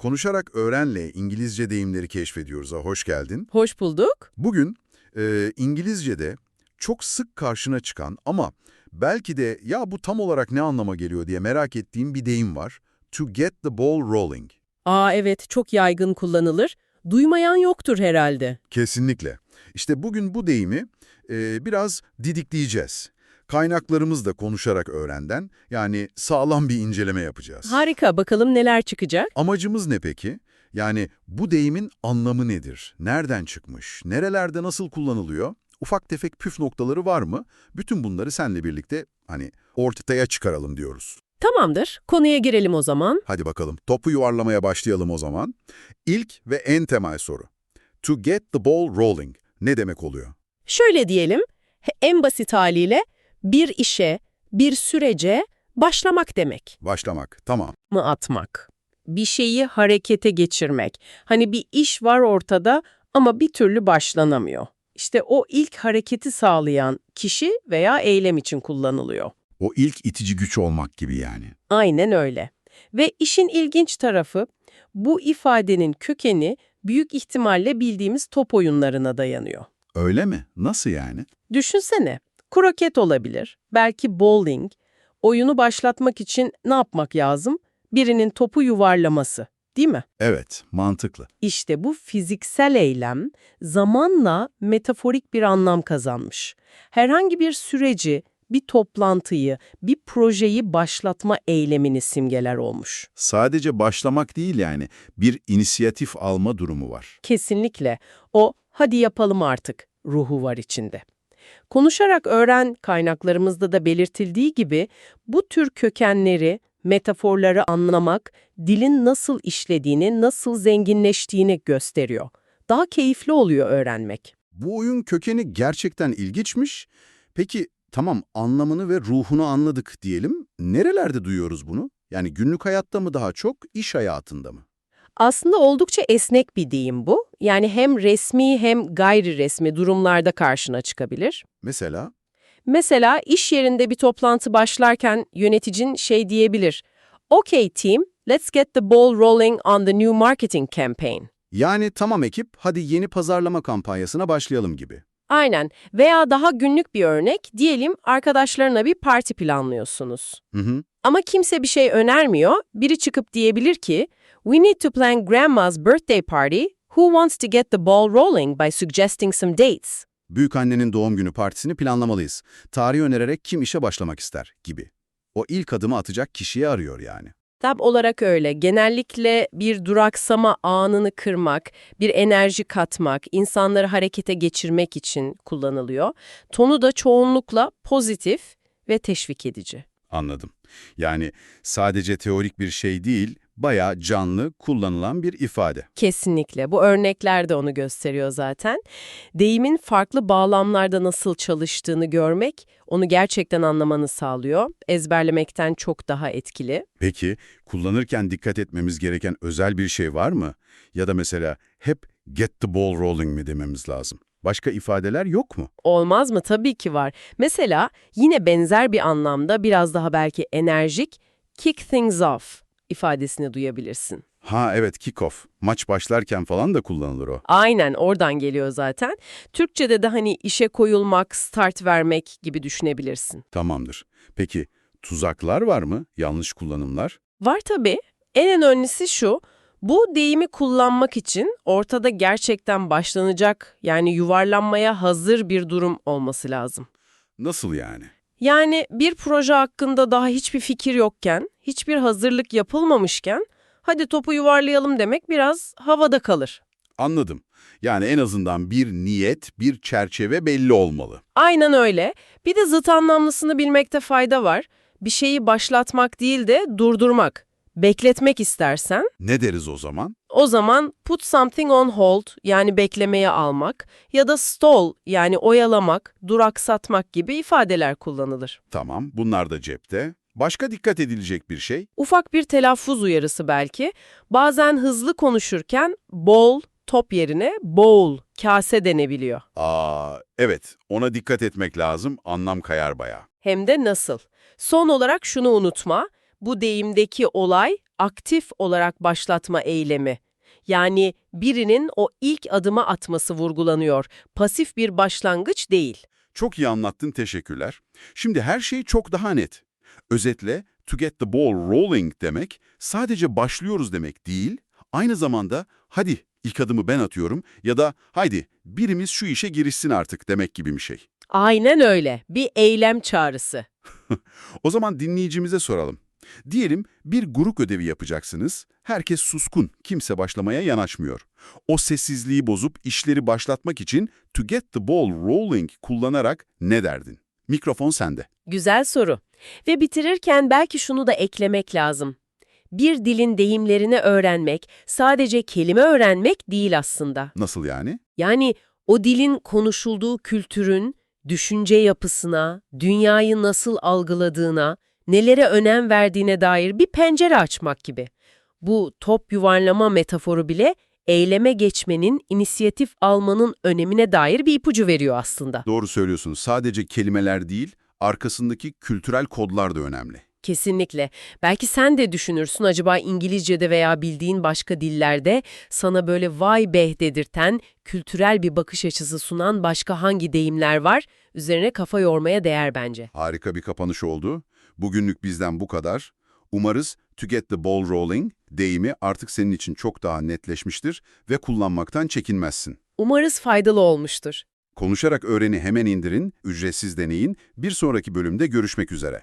Konuşarak öğrenle İngilizce deyimleri keşfediyoruz. Ha, hoş geldin. Hoş bulduk. Bugün e, İngilizce'de çok sık karşına çıkan ama belki de ya bu tam olarak ne anlama geliyor diye merak ettiğim bir deyim var. To get the ball rolling. Aa evet çok yaygın kullanılır. Duymayan yoktur herhalde. Kesinlikle. İşte bugün bu deyimi e, biraz didikleyeceğiz. Kaynaklarımızla konuşarak öğrenden yani sağlam bir inceleme yapacağız. Harika bakalım neler çıkacak. Amacımız ne peki? Yani bu deyimin anlamı nedir? Nereden çıkmış? Nerelerde nasıl kullanılıyor? Ufak tefek püf noktaları var mı? Bütün bunları seninle birlikte hani ortaya çıkaralım diyoruz. Tamamdır konuya girelim o zaman. Hadi bakalım topu yuvarlamaya başlayalım o zaman. İlk ve en temel soru. To get the ball rolling ne demek oluyor? Şöyle diyelim en basit haliyle bir işe, bir sürece başlamak demek Başlamak. Tamam. mı atmak? Bir şeyi harekete geçirmek. Hani bir iş var ortada ama bir türlü başlanamıyor. İşte o ilk hareketi sağlayan kişi veya eylem için kullanılıyor. O ilk itici güç olmak gibi yani. Aynen öyle. Ve işin ilginç tarafı bu ifadenin kökeni büyük ihtimalle bildiğimiz top oyunlarına dayanıyor. Öyle mi? Nasıl yani? Düşünsene, kroket olabilir, belki bowling. Oyunu başlatmak için ne yapmak lazım? Birinin topu yuvarlaması, değil mi? Evet, mantıklı. İşte bu fiziksel eylem zamanla metaforik bir anlam kazanmış. Herhangi bir süreci, bir toplantıyı, bir projeyi başlatma eylemini simgeler olmuş. Sadece başlamak değil yani, bir inisiyatif alma durumu var. Kesinlikle. O hadi yapalım artık ruhu var içinde. Konuşarak öğren kaynaklarımızda da belirtildiği gibi bu tür kökenleri, metaforları anlamak, dilin nasıl işlediğini, nasıl zenginleştiğini gösteriyor. Daha keyifli oluyor öğrenmek. Bu oyun kökeni gerçekten ilginçmiş. Peki tamam anlamını ve ruhunu anladık diyelim. Nerelerde duyuyoruz bunu? Yani günlük hayatta mı daha çok, iş hayatında mı? Aslında oldukça esnek bir deyim bu. Yani hem resmi hem gayri resmi durumlarda karşına çıkabilir. Mesela? Mesela iş yerinde bir toplantı başlarken yöneticin şey diyebilir. Okay team, let's get the ball rolling on the new marketing campaign. Yani tamam ekip, hadi yeni pazarlama kampanyasına başlayalım gibi. Aynen. Veya daha günlük bir örnek, diyelim arkadaşlarına bir parti planlıyorsunuz. Hı hı. Ama kimse bir şey önermiyor. Biri çıkıp diyebilir ki, We need to plan grandma's birthday party. Who wants to get the ball rolling by suggesting some dates? Büyükannenin doğum günü partisini planlamalıyız. Tarih önererek kim işe başlamak ister gibi. O ilk adımı atacak kişiyi arıyor yani. Tab olarak öyle. Genellikle bir duraksama anını kırmak, bir enerji katmak, insanları harekete geçirmek için kullanılıyor. Tonu da çoğunlukla pozitif ve teşvik edici. Anladım. Yani sadece teorik bir şey değil, bayağı canlı, kullanılan bir ifade. Kesinlikle. Bu örnekler de onu gösteriyor zaten. Deyimin farklı bağlamlarda nasıl çalıştığını görmek, onu gerçekten anlamanı sağlıyor. Ezberlemekten çok daha etkili. Peki, kullanırken dikkat etmemiz gereken özel bir şey var mı? Ya da mesela hep get the ball rolling mi dememiz lazım? Başka ifadeler yok mu? Olmaz mı? Tabii ki var. Mesela yine benzer bir anlamda biraz daha belki enerjik kick things off ifadesini duyabilirsin. Ha evet kick-off. Maç başlarken falan da kullanılır o. Aynen oradan geliyor zaten. Türkçe'de de hani işe koyulmak, start vermek gibi düşünebilirsin. Tamamdır. Peki tuzaklar var mı? Yanlış kullanımlar? Var tabii. En önemlisi şu, bu deyimi kullanmak için ortada gerçekten başlanacak yani yuvarlanmaya hazır bir durum olması lazım. Nasıl yani? Yani bir proje hakkında daha hiçbir fikir yokken, hiçbir hazırlık yapılmamışken hadi topu yuvarlayalım demek biraz havada kalır. Anladım. Yani en azından bir niyet, bir çerçeve belli olmalı. Aynen öyle. Bir de zıt anlamlısını bilmekte fayda var. Bir şeyi başlatmak değil de durdurmak. Bekletmek istersen, Ne deriz o zaman? O zaman put something on hold yani beklemeye almak ya da stall yani oyalamak, duraksatmak gibi ifadeler kullanılır. Tamam, bunlar da cepte. Başka dikkat edilecek bir şey? Ufak bir telaffuz uyarısı belki. Bazen hızlı konuşurken bowl, top yerine bowl, kase denebiliyor. Aa, evet, ona dikkat etmek lazım. Anlam kayar bayağı. Hem de nasıl. Son olarak şunu unutma. Bu deyimdeki olay aktif olarak başlatma eylemi. Yani birinin o ilk adımı atması vurgulanıyor. Pasif bir başlangıç değil. Çok iyi anlattın, teşekkürler. Şimdi her şey çok daha net. Özetle, to get the ball rolling demek sadece başlıyoruz demek değil, aynı zamanda hadi ilk adımı ben atıyorum ya da haydi birimiz şu işe girişsin artık demek gibi bir şey. Aynen öyle. Bir eylem çağrısı. O zaman dinleyicimize soralım. Diyelim bir grup ödevi yapacaksınız, herkes suskun, kimse başlamaya yanaşmıyor. O sessizliği bozup işleri başlatmak için to get the ball rolling kullanarak ne derdin? Mikrofon sende. Güzel soru. Ve bitirirken belki şunu da eklemek lazım. Bir dilin deyimlerini öğrenmek sadece kelime öğrenmek değil aslında. Nasıl yani? Yani o dilin konuşulduğu kültürün, düşünce yapısına, dünyayı nasıl algıladığına, nelere önem verdiğine dair bir pencere açmak gibi. Bu top yuvarlama metaforu bile eyleme geçmenin, inisiyatif almanın önemine dair bir ipucu veriyor aslında. Doğru söylüyorsun. Sadece kelimeler değil, arkasındaki kültürel kodlar da önemli. Kesinlikle. Belki sen de düşünürsün acaba İngilizce'de veya bildiğin başka dillerde sana böyle vay be dedirten, kültürel bir bakış açısı sunan başka hangi deyimler var? Üzerine kafa yormaya değer bence. Harika bir kapanış oldu. Bugünlük bizden bu kadar. Umarız to get the ball rolling deyimi artık senin için çok daha netleşmiştir ve kullanmaktan çekinmezsin. Umarız faydalı olmuştur. Konuşarak öğreni hemen indirin, ücretsiz deneyin. Bir sonraki bölümde görüşmek üzere.